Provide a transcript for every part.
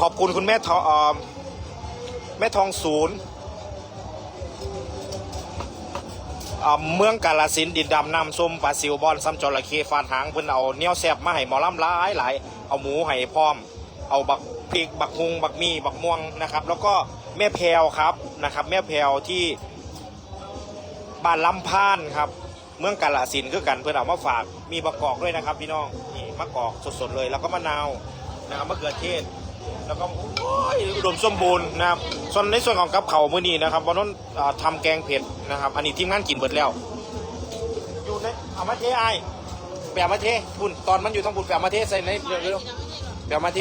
ขอบคุณคุณแม่ทองเอ่อแม่ทองศูนย์เอ่อเมืองกาลสินดินดำน้ำส้มปลาซิวบอนซ้ำจระเข้ฟาดหางเพิ่นเอาเนี้ยวแซบมาให้หมอลำหลายหลายเอาหมูให้พร้อม เอาบักพริกบักฮุงบักมีบักม่วงนะครับ แล้วก็แม่แพรวครับนะครับ แม่แพรวที่บ้านลำพานครับ เมืองกาลสินคือกันเพื่อนเอามาฝากมีมะกอกด้วยนะครับ พี่น้องนี่มะกอกสดๆเลย แล้วก็มะนาวนะครับมะเขือเทศ แล้วก็โอ้ยอุดมสมบูรณ์นะครับส่วนในส่วนของกับเขามื้อนี้นะครับวันนั้นอ่าทำแกงเผ็ดนะครับ อันนี้ทีมงานกินเบิดแล้ว อยู่ในเอามาเทไอายแปะมาเทบุญตอนมันอยู่ทั้งบุญแปะมาเทใส่ในเร็วๆแปะมาเท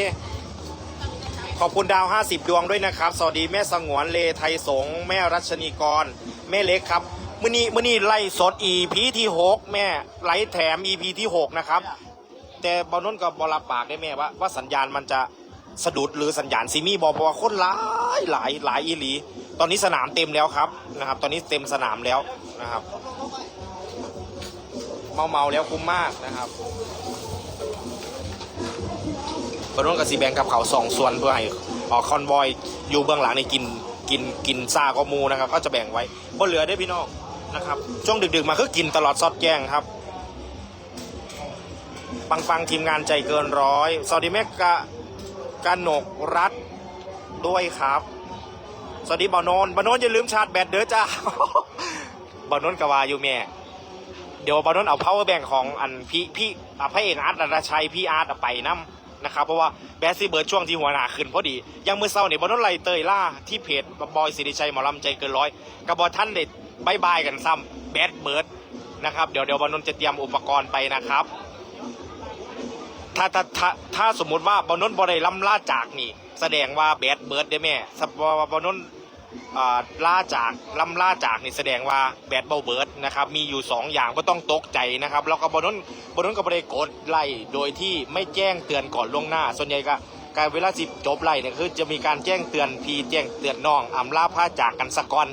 ขอบคุณดาว 50 ดวงด้วยนะครับ สวัสดีแม่สงวนเลไทยสงฆ์แม่รัชนีกร แม่เล็กครับมื่อนี้มื่อนี้ไล่สด EP ที่6แม่ไล่แถม EP ที่ 6 นะครับ แต่บอลนนกับบอลับปากได้แม่ว่าว่าสัญญาณมันจะ สะดุดหรือสัญญาณซีมีบอเพราะว่าคนหลายหลายหลายอีหลี ตอนนี้สนามเต็มแล้วครับนะครับ ตอนนี้เต็มสนามแล้วนะครับ เมาเมาแล้วคุ้มมากนะครับบอลนนกับซีแบงกับเขาสองส่วนเพื่อให้ออกคอนวอยอยู่เบื้องหลังในกินกินกินซาก็มูนะครับ ก็จะแบ่งไว้บ่เหลือได้พี่น้องนะครับช่วงดึกๆมาคือกินตลอดซอดแจ้งครับปังปังๆทีมงานใจเกินร้อยสวัสดีแม่กะ กนกรัฐด้วยครับ สวัสดีบ่าวนนบ่าวนนอย่าลืมชาร์จแบตเด้อจ้าบ่าวนนกวาอยู่แม่ เดี๋ยวบ่าวนนเอา power bank ของอันพี่พี่อะพระเอกอาร์ตรัตชัยพี่อาร์ตไปนํนะครับ เพราะว่าแบตซีเบิร์ดช่วงที่หัวหน้าขึ้นพอดี ยังมือเศร้าเนี่ยบ่าวนนไล่เตยล่าที่เพจบอยสิริชัยหมอลำใจเกินร้อยกับบอท่านเด็ดบายบายกันซ้ำแบตเบิร์ดนะครับ เดี๋ยวเดี๋ยวบ่าวนนจะเตรียมอุปกรณ์ไปนะครับ ถ้าถ้าถ้าถ้าสมมติว่าบอลนนท์บอได้ล้ำล่าจากนี่ แสดงว่าแบดเบิร์ดได้แม่บว่าบอลนนท์อ่าล่าจากล้ำล่าจากนี่แสดงว่าแบดเบลเบิร์ดนะครับมีอยู่ 2 อย่างก็ต้องตกใจนะครับแล้วก็บอลนนท์บอลนนท์ก็บอได้กดไล่โดยที่ไม่แจ้งเตือนก่อนล่วงหน้า ส่วนใหญ่ก็การเวลาสิบจบไล่เนี่ยคือจะมีการแจ้งเตือนพี่แจ้งเตือนน้องอำลาผ้าจากกันสะก่อน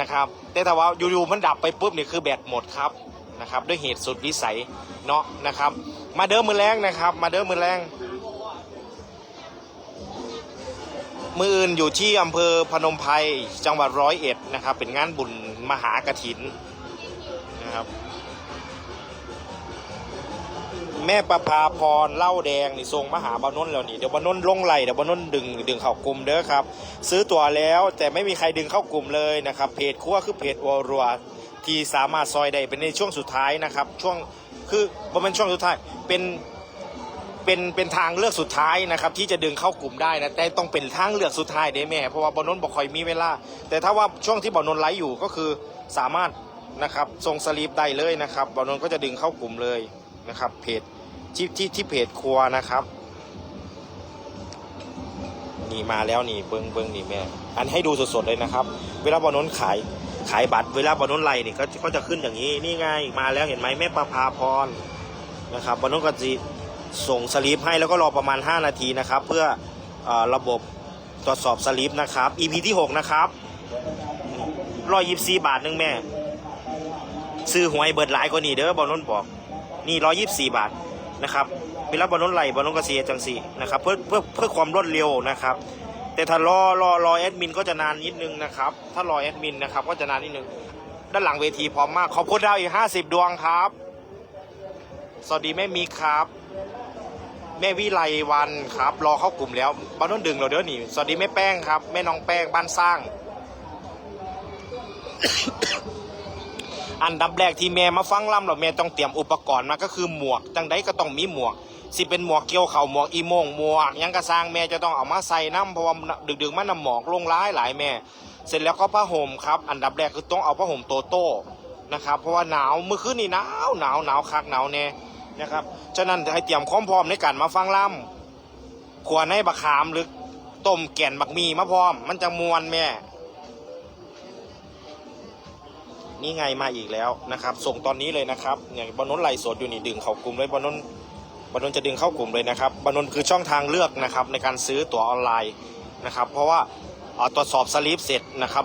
นะครับแต่ถ้าว่าอยู่ๆมันดับไปปุ๊บนี่คือแบตหมดครับนะครับด้วยเหตุสุดวิสัยเนาะนะครับ มาเดิมมือแรงนะครับ มาเดิมมือแรงมืออื่นอยู่ที่อำเภอพนมไพรจังหวัดร้อยเอ็ดนะครับ เป็นงานบุญมหากถินนะครับ แม่ประภาพรเล่าแดงนี่ทรงมหาบานนท์แล้วนี่เดี๋ยวบานนท์ลงไหลเดี๋ยวบานนท์ดึงดึงเข้ากลุ่มเด้อครับ ซื้อตั๋วแล้วแต่ไม่มีใครดึงเข้ากลุ่มเลยนะครับ เพจคั่วคือเพจวอรัวที่สามารถซอยได้เป็นในช่วงสุดท้ายนะครับ ช่วง คือบ่เป็นช่วงสุดท้ายเป็นเป็นเป็นทางเลือกสุดท้ายนะครับที่จะดึงเข้ากลุ่มได้นะแต่ต้องเป็นทางเลือกสุดท้ายเด้แม่เพราะว่าบานนบอกคอยมีเวลา แต่ถ้าว่าช่วงที่บานนไลฟ์อยู่ก็คือสามารถนะครับส่งสลีปได้เลยนะครับบานนก็จะดึงเข้ากลุ่มเลยนะครับเพจที่ที่ที่เพจครัวนะครับนี่มาแล้วนี่เบิ้งเบิ้งนี่แม่ อันให้ดูสดๆเลยนะครับ เวลาบอลนนขาย ขายบัตรเวลาบอลนนไล่นี่ก็ก็จะขึ้นอย่างนี้นี่ไงมาแล้วเห็นไหมแม่ประภาพรนะครับบอลนนก็จะส่งสลิปให้แล้วก็รอประมาณ 5 นาทีนะครับ เพื่ออระบบตรวจสอบสลิปนะครับ EP ที่ 6 นะครับร้อยิบซีบาทหนึงแม่ซื้อหวยเบิดหลายกว่านี่เด้อบอลนนบอกนี่ร้อยยี่สี่บาทนะครับเวลาบอลน้นไหลบอลน้นกระเสียจังสีนะครับเพื่อเพื่อเพื่อความรวดเร็วนะครับ แต่ถ้ารอรอรอแอดมินก็จะนานนิดนึงนะครับ ถ้ารอแอดมินนะครับก็จะนานนิดนึง ด้านหลังเวทีพร้อมมาก ขอบคุณดาวอีกห้าสิบดวงครับ สวัสดีแม่มีครับ แม่วิไลวันครับ รอเข้ากลุ่มแล้วบอลน้นดึงเราเดี๋ยวนี่สวัสดีแม่แป้งครับ แม่น้องแป้งบ้านสร้าง อันดับแรกที่แม่มาฟังล่ำเราแม่ต้องเตรียมอุปกรณ์มาก็คือหมวกจังใดก็ต้องมีหมวก สิเป็นหมวกเกี่ยวเข่าหมวกอีโมงหมวกยังกระซางแม่จะต้องเอามาใส่น้ำเพราะว่าดึกๆมันน้ำหมอกลงร้ายหลายแม่ เสร็จแล้วก็ผ้าห่มครับอันดับแรกคือต้องเอาผ้าห่มโตโต้นะครับเพราะว่าหนาวเมื่อคืนนี่หนาวหนาวหนาวคักหนาวแน่นะครับฉะนั้นให้เตรียมความพร้อมในการมาฟังล่ำขวรให้บักขามหรือต้มแก่นบักมีมาพร้อม มันจะมวนแม่นี่ไงมาอีกแล้วนะครับ ส่งตอนนี้เลยนะครับอย่างบอลนนไลสดอยู่นี่ดึงเขากลุ่มเลยบอลนน บอลนนจะดึงเข้ากลุ่มเลยนะครับบอลนนคือช่องทางเลือกนะครับในการซื้อตั๋วออนไลน์นะครับ เพราะว่าตรวจสอบสลิปเสร็จนะครับ